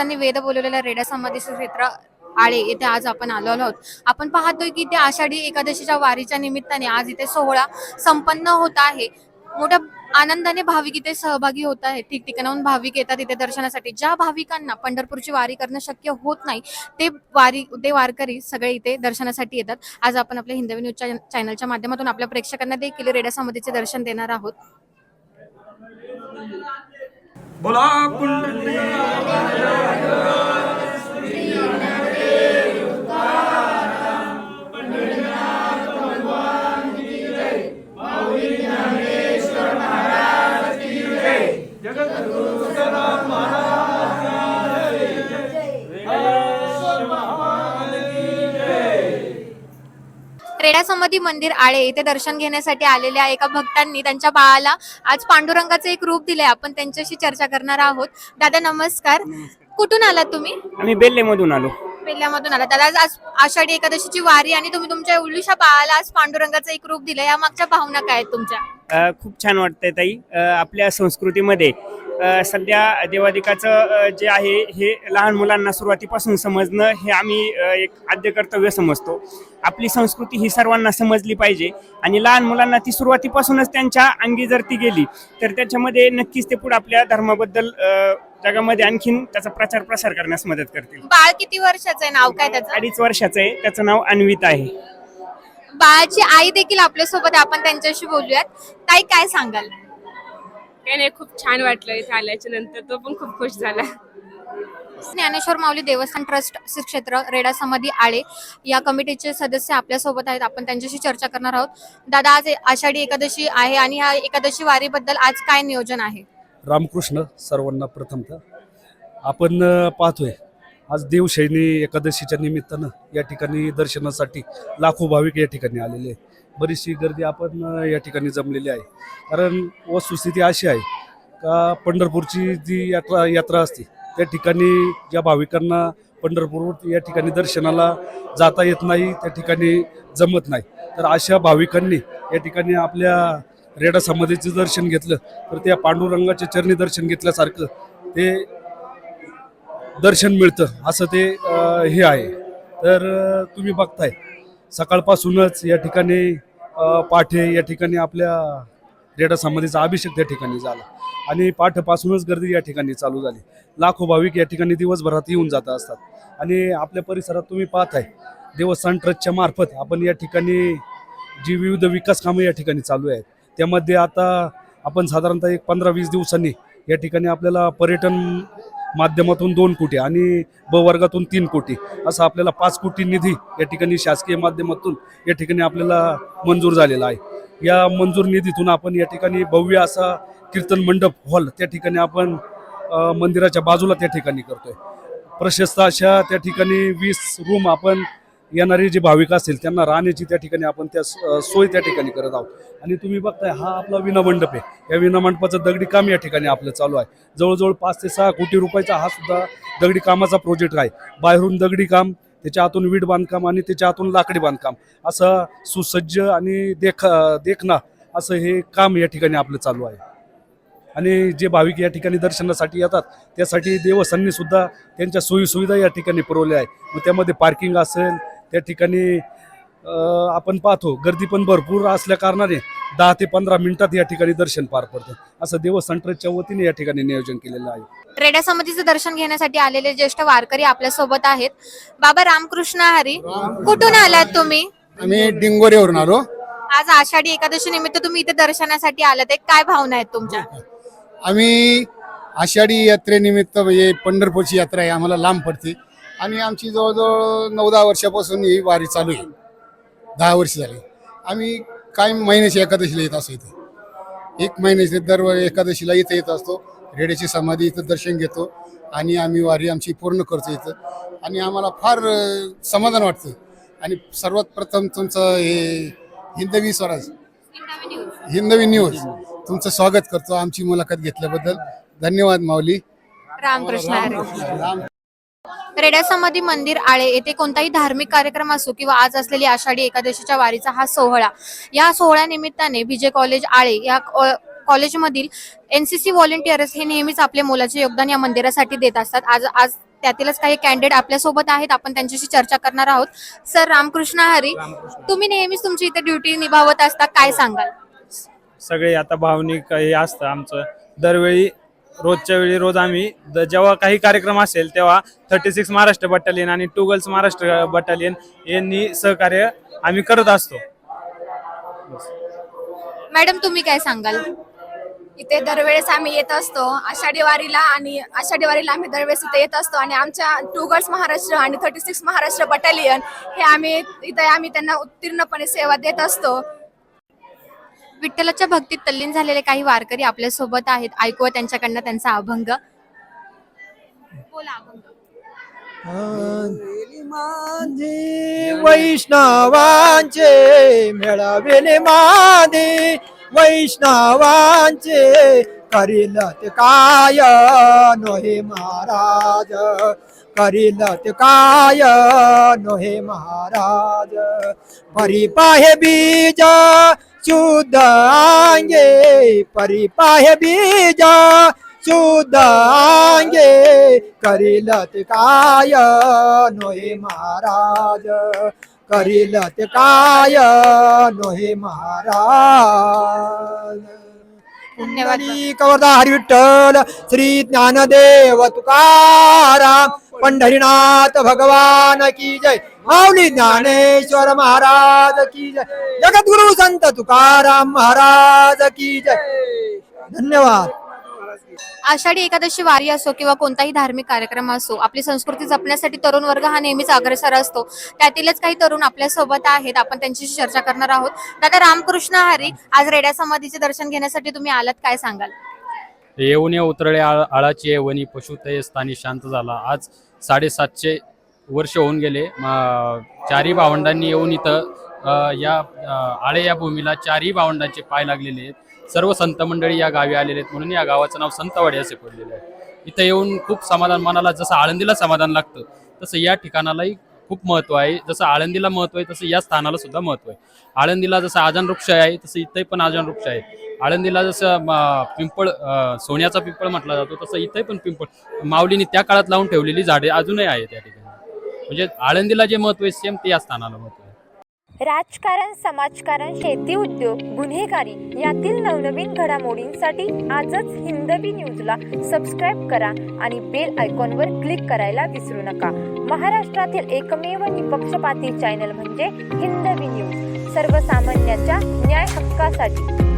महाराजांनी वेद बोलवलेल्या रेडा समाधीचं क्षेत्र आळे येथे आज आपण आलो आहोत. आपण पाहतोय की ते आषाढी एकादशीच्या वारीच्या निमित्ताने आज इथे सोहळा संपन्न होत आहे. मोठ्या आनंदाने भाविक इथे सहभागी होत आहेत. ठिकठिकाणाहून भाविक येतात इथे दर्शनासाठी. ज्या भाविकांना पंढरपूरची वारी करणं शक्य होत नाही ते वारी ते वारकरी सगळे इथे दर्शनासाठी येतात. आज आपण आपल्या हिंदवी न्यूज चॅनलच्या माध्यमातून आपल्या प्रेक्षकांना देखील रेडा समाधीचे दर्शन देणार आहोत. बोला पुंडलिक रेडा समाधी मंदिर आळे येथे दर्शन घेण्यासाठी आलेल्या एका भक्तांनी त्यांच्या बाळाला आज पांडुरंगाचं एक रूप दिलंय. आपण त्यांच्याशी चर्चा करणार आहोत. दादा नमस्कार. कुठून आलात तुम्ही? आम्ही बेल्लेमधून आलो. पेल्ल्यामधून आला दादा आज- आषाढी एकादशीची वारी आणि तुम्ही तुमच्या एवढीशा बाळाला आज पांडुरंगाचं एक रूप दिलं या मागच्या भावना काय आहेत तुमच्या? अ, खूप छान वाटतंय ताई. अ, आपल्या संस्कृतीमध्ये सध्या देवादिकाचं अ, जे आहे हे लहान मुलांना सुरुवातीपासून समजणं हे आम्ही एक आद्य कर्तव्य समजतो. आपली संस्कृती ही सर्वांना समजली पाहिजे आणि लहान मुलांना ती सुरुवातीपासूनच त्यांच्या अंगी जर ती गेली तर त्याच्यामध्ये नक्कीच ते पुढे आपल्या धर्माबद्दल जगामध्ये आणखीन त्याचा प्रचार प्रसार करण्यास मदत करतील. बाळ किती वर्षाचं आहे? नाव काय त्याचं? अडीच वर्षाचं आहे. त्याचं नाव अन्वित आहे. बाळाची आई देखील आपल्यासोबत. आपण त्यांच्याशी बोलूयात. ताई काय सांगाल? काही नाही खूप छान वाटलं इथे आल्याच्यानंतर. तो पण खूप खुश झाला. ज्ञानेश्वर माऊली देवस्थान ट्रस्ट श्री क्षेत्र रेडा समाधी आळे या कमिटीचे सदस्य आपल्यासोबत आहेत. आपण त्यांच्याशी चर्चा करणार आहोत. दादा आज आषाढी एकादशी आहे आणि ह्या एकादशी वारीबद्दल आज काय नियोजन आहे? रामकृष्ण सर्वांना प्रथमतः. आपण अ, पाहतोय आज देवशैनी एकादशीच्या निमित्तानं या ठिकाणी दर्शनासाठी लाखो भाविक या ठिकाणी आलेले आहेत. बरीचशी गर्दी आपण या ठिकाणी जमलेली आहे. कारण वस्तुस्थिती अशी आहे का पंढरपूरची जी यात्रा यात्रा असते त्या ठिकाणी ज्या भाविकांना पंढरपूर या ठिकाणी दर्शनाला जाता येत नाही त्या ठिकाणी जमत नाही. तर अशा भाविकांनी या ठिकाणी आपल्या रेडा समाधीचं दर्शन घेतलं तर त्या पांडुरंगाच्या चरणी दर्शन घेतल्यासारखं ते दर्शन मिळतं असं ते हे आहे. तर तुम्ही बघताय सकाळपासूनच या ठिकाणी पाठे या ठिकाणी आपल्या रेडा समाधीचा अभिषेक त्या ठिकाणी झाला. आणि पाठपासूनच गर्दी या ठिकाणी चालू झाली. लाखो भाविक या ठिकाणी दिवसभरात येऊन जात असतात. आणि आपल्या परिसरात तुम्ही पाहत आहे देवस्थान ट्रस्टच्या मार्फत आपण या ठिकाणी जी विविध विकास कामं या ठिकाणी चालू आहेत त्यामध्ये आता आपण साधारणतः एक पंधरा वीस दिवसांनी या ठिकाणी आपल्याला पर्यटन माध्यमातून दोन कोटी आणि ब वर्गातून तीन कोटी. असं आपल्याला पाच कोटी निधी या ठिकाणी शासकीय माध्यमातून या ठिकाणी आपल्याला मंजूर झालेला आहे. या मंजूर निधीतून आपण या ठिकाणी भव्य असा कीर्तन मंडप हॉल त्या ठिकाणी आपण मंदिराच्या बाजूला त्या ठिकाणी करतोय. प्रशस्त अशा त्या ठिकाणी वीस रूम आपण येणारे जे भाविक असतील त्यांना राहण्याची त्या ठिकाणी आपण त्या स- सोय त्या ठिकाणी करत आहोत. आणि तुम्ही बघताय हा आपला विनामंडप आहे. या विनामंडपाचं दगडी काम या ठिकाणी आपलं चालू आहे. जवळजवळ पाच ते सहा कोटी रुपयाचा हा सुद्धा दगडी कामाचा प्रोजेक्ट आहे. बाहेरून दगडी काम त्याच्या आतून वीट बांधकाम आणि त्याच्या आतून लाकडी बांधकाम. असं सुसज्ज आणि देख देखना असं हे काम या ठिकाणी आपलं चालू आहे. आणि जे भाविक या ठिकाणी दर्शनासाठी येतात त्यासाठी देवस्थांनी सुद्धा त्यांच्या सोयीसुविधा या ठिकाणी पुरवल्या आहे मग त्यामध्ये पार्किंग असेल त्या ठिकाणी आपण पाहतो गर्दी पण भरपूर असल्या कारणाने दहा ते पंधरा मिनिटात या ठिकाणी दर्शन पार पडतं. असं देवस्थान ट्रस्टच्या वतीने या ठिकाणी नियोजन केलेलं आहे. रेडा समाधीचं दर्शन घेण्यासाठी आलेले ज्येष्ठ वारकरी आपल्यासोबत आहेत. बाबा रामकृष्ण हरी कुठून आलात तुम्ही? आम्ही डिंगोरीवरून आलो. आज आषाढी एकादशी निमित्त तुम्ही इथे दर्शनासाठी आलात. एक काय भावना आहेत तुमच्या? आम्ही आषाढी यात्रेनिमित्त म्हणजे पंढरपूरची यात्रा आहे आम्हाला लांब पडते. आणि आमची जवळजवळ नऊ दहा वर्षापासून ही वारी चालू आहे. दहा वर्ष झाली. आम्ही काय महिन्याची एकादशीला येत असतो इथे. एक महिन्याचे दर एकादशीला इथे येत असतो. रेड्याची समाधी इथं दर्शन घेतो आणि आम्ही वारी आमची पूर्ण करतो इथं. आणि आम्हाला फार समाधान वाटतं. आणि सर्वात प्रथम तुमचं हे हिंदवी स्वराज हिंदवी न्यूज तुमचं स्वागत करतो आमची मुलाखत घेतल्याबद्दल. धन्यवाद माऊली. रामकृष्ण राम रेडा समाधी मंदिर आळे येथे कोणताही धार्मिक कार्यक्रम असो किंवा आज असलेली आषाढी एकादशीच्या वारीचा हा सोहळा. या सोहळ्यानिमित्ताने विजय कॉलेज आळे या कॉलेजमधील एनसीसी व्हॉलेंटियर्स हे नेहमीच आपले मोलाचे योगदान या मंदिरासाठी देत असतात. आज आज त्यातीलच काही कॅन्डिडेट आपल्यासोबत आहेत. आपण त्यांच्याशी चर्चा करणार आहोत. सर रामकृष्ण हरी तुम्ही नेहमीच तुमची इथे ड्युटी निभावत असता. काय सांगाल? सगळे आता भावनिक हे असतं आमचं. दरवेळी रोजच्या वेळी रोज आम्ही द- जेव्हा काही कार्यक्रम असेल तेव्हा थर्टी सिक्स महाराष्ट्र बटालियन आणि टू गर्ल्स महाराष्ट्र बटालियन यांनी सहकार्य आम्ही करत असतो. मॅडम तुम्ही काय सांगाल? इथे दरवेळेस आम्ही येत असतो आषाढी वारीला आणि आषाढी वारीला आम्ही दरवेळेस इथे येत असतो आणि आमच्या टू गर्ल्स महाराष्ट्र आणि थर्टी सिक्स महाराष्ट्र बटालियन हे आम्ही इथे आम्ही त्यांना उत्तीर्णपणे सेवा देत असतो. विठ्ठलाच्या भक्तीत तल्लीन झालेले काही वारकरी आपल्यासोबत आहेत. ऐकूया त्यांच्याकडनं त्यांचा अभंग. बोला अभंग. माझे वैष्णवांचे मेळावेले मादे वैष्णवांचे करील ते काय नोहे महाराज? करील ते काय नोहे महाराज परिपाहे बीज शुद्ध अंगे परिपाहे बीज शुद्ध अंगे करील ते काय नोहे महाराज करील ते काय नोहे महाराज. कवर्धा हरी विठ्ठल श्री ज्ञानदेव तुकाराम पंढरीनाथ भगवान की जय माऊली ज्ञानेश्वर महाराज की जय. जगद्गुरु संत तुकाराम महाराज की जय. धन्यवाद. आषाढी एकादशी वारी असो किंवा कोणताही धार्मिक कार्यक्रम असो आपली संस्कृती जपण्यासाठी तरुण वर्ग हा नेहमीच अग्रेसर असतो. त्यातीलच काही तरुण आपल्यासोबत आहेत आपण त्यांच्याशी चर्चा करणार आहोत. दादा रामकृष्ण हरी आज रेड्या समाधीचे दर्शन घेण्यासाठी तुम्ही आलात काय सांगाल? येऊन ये उतरळे आळ आळाची वनी पशुतय स्थानी शांत झाला. आज साडेसातशे वर्ष होऊन गेले. चारही भावंडांनी येऊन इथं या आळे या भूमीला चारही भावंडांचे पाय लागलेले आहेत. सर्व संत मंडळी या गावी आलेले आहेत. म्हणून या गावाचं नाव संतवाडी असे पडलेले आहे. इथं येऊन खूप समाधान मनाला जसं आळंदीला समाधान लागतं तसं या ठिकाणालाही खूप महत्त्व आहे. जसं आळंदीला महत्त्व आहे तसं या स्थानाला सुद्धा महत्त्व आहे. आळंदीला जसं आजान वृक्ष आहे तसं इथंही पण आजान वृक्ष आहे. आळंदीला जसं पिंपळ सोन्याचा पिंपळ म्हटला जातो तसं इथंही पण पिंपळ माऊलीने त्या काळात लावून ठेवलेली झाडे अजूनही आहेत त्या ठिकाणी. म्हणजे आळंदीला जे महत्त्व आहे सेम ते या स्थानाला महत्त्व आहे. राजकारण समाजकारण शेती उद्योग गुन्हेगारी यातील नवनवीन घडामोडींसाठी आजच हिंदवी न्यूजला सबस्क्राईब करा आणि बेल आयकॉनवर क्लिक करायला विसरू नका. महाराष्ट्रातील एकमेव निपक्षपाती चॅनल म्हणजे हिंदवी न्यूज. सर्वसामान्यांच्या न्याय हक्कासाठी.